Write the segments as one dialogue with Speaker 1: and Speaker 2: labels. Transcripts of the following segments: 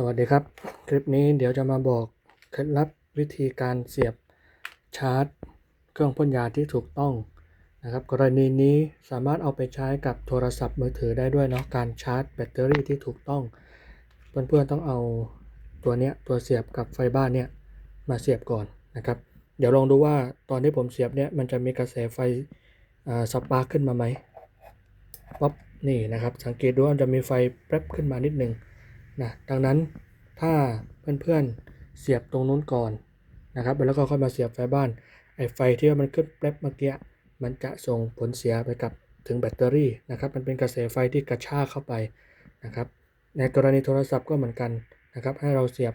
Speaker 1: สวัสดีครับ คลิปนี้เดี๋ยวจะมาบอกเคล็ดลับวิธีการเสียบชาร์จ เครื่องพ่นยาที่ถูกต้องนะครับ กรณีนี้สามารถเอาไปใช้กับโทรศัพท์มือถือได้ด้วยเนาะการชาร์จแบตเตอรี่ที่ถูกต้อง เพื่อนๆต้องเอาตัวเนี้ยตัวเสียบกับไฟบ้านเนี่ยมาเสียบก่อนนะครับ เดี๋ยวลองดูว่าตอนที่ผมเสียบเนี่ยมันจะมีกระแสไฟอ่าสปาร์คขึ้นมาไหมป๊อปนี่นะครับสังเกตดูว่าจะมีไฟแป๊บขึ้นมานิดนึง นะดังนั้นถ้าเพื่อนๆเสียบตรงนู้นก่อนนะครับแล้วก็ค่อยมาเสียบไฟบ้านไอ้ไฟที่ว่ามันขึ้นแป๊บเมื่อกี้มันจะส่งผลเสียไปกับถึงแบตเตอรี่นะครับมันเป็นกระแสไฟที่กระชากเข้าไปนะครับในกรณีโทรศัพท์ก็เหมือนกันนะครับให้เราเสียบ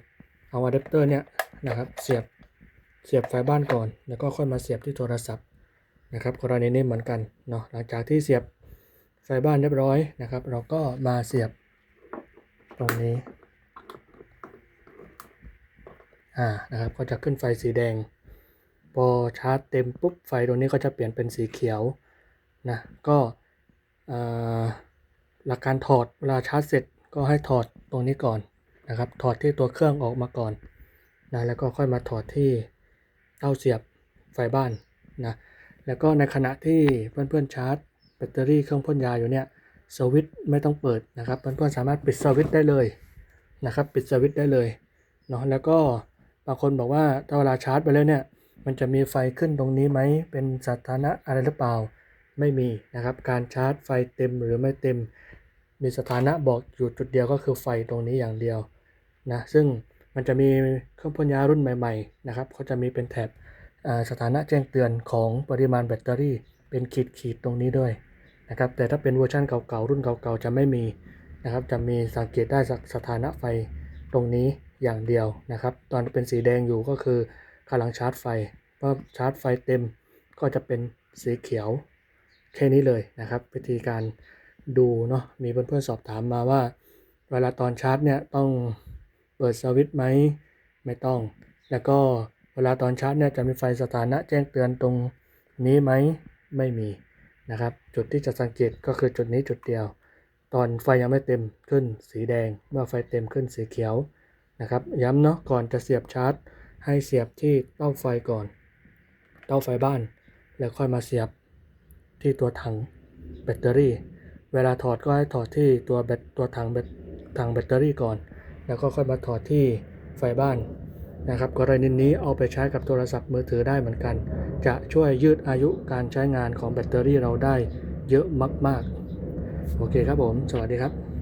Speaker 1: เอาอะแดปเตอร์เนี่ยนะครับเสียบเสียบไฟบ้านก่อน แล้วก็ค่อยมาเสียบที่โทรศัพท์นะครับกรณีนี้เหมือนกันเนาะหลังจากที่เสียบไฟบ้านเรียบร้อยนะครับ เราก็มาเสียบ รงนี้อ่านะครับก็จะขึ้นไฟสีแดง พอชาร์จเต็มปุ๊บไฟตรงนี้ก็จะเปลี่ยนเป็นสีเขียวนะก็หลักการถอดเวลาชาร์จเสร็จก็ให้ถอดตรงนี้ก่อนนะครับ ถอดที่ตัวเครื่องออกมาก่อนนะแล้วก็ค่อยมาถอดที่เต้าเสียบไฟบ้านนะแล้วก็ในขณะที่เพื่อนๆชาร์จแบตเตอรี่เครื่องพ่นยาอยู่เนี่ย สวิตช์ไม่ต้องเปิดนะครับเพื่อนๆสามารถปิดสวิตช์ได้เลยนะครับ ปิดสวิตช์ได้เลยเนาะแล้วก็บางคนบอกว่าถ้าเวลาชาร์จไปแล้วเนี่ยมันจะมีไฟขึ้นตรงนี้ไหมเป็นสถานะอะไรหรือเปล่าไม่มีนะครับ การชาร์จไฟเต็มหรือไม่เต็ม มีสถานะบอกอยู่จุดเดียวก็คือไฟตรงนี้อย่างเดียวนะซึ่งมันจะมีเครื่องพ่นยารุ่นใหม่ๆนะครับเขาจะมีเป็นแถบสถานะแจ้งเตือนของปริมาณแบตเตอรี่ เป็นขีดๆตรงนี้ด้วย นะครับแต่ถ้าเป็นเวอร์ชันเก่าๆรุ่นเก่าๆจะไม่มีนะครับจะมีสังเกตได้จากสถานะไฟตรงนี้อย่างเดียวนะครับ ตอนเป็นสีแดงอยู่ก็คือกำลังชาร์จไฟพอชาร์จไฟเต็มก็จะเป็นสีเขียวแค่นี้เลยนะครับ วิธีการดูเนาะมีเพื่อนๆสอบถามมาว่า เวลาตอนชาร์จเนี่ยต้องเปิดสวิตช์ไหมไม่ต้อง แล้วก็เวลาตอนชาร์จเนี่ยจะมีไฟสถานะแจ้งเตือนตรงนี้ไหมไม่มี นะครับ จุดที่จะสังเกตก็คือจุดนี้จุดเดียว ตอนไฟยังไม่เต็มขึ้นสีแดง เมื่อไฟเต็มขึ้นสีเขียวนะครับ ย้ำเนาะก่อนจะเสียบชาร์จ ให้เสียบที่เต้าไฟก่อน เต้าไฟบ้าน แล้วค่อยมาเสียบที่ตัวถังแบตเตอรี่ เวลาถอดก็ให้ถอดที่ตัวแบตตัวถังแบตถังแบตเตอรี่ก่อน แล้วก็ค่อยมาถอดที่ไฟบ้านนะครับกรณีนี้เอาไปใช้กับโทรศัพท์มือถือได้เหมือนกัน จะช่วยยืดอายุการใช้งานของแบตเตอรี่เราได้เยอะมาก ๆ โอเคครับผม สวัสดีครับ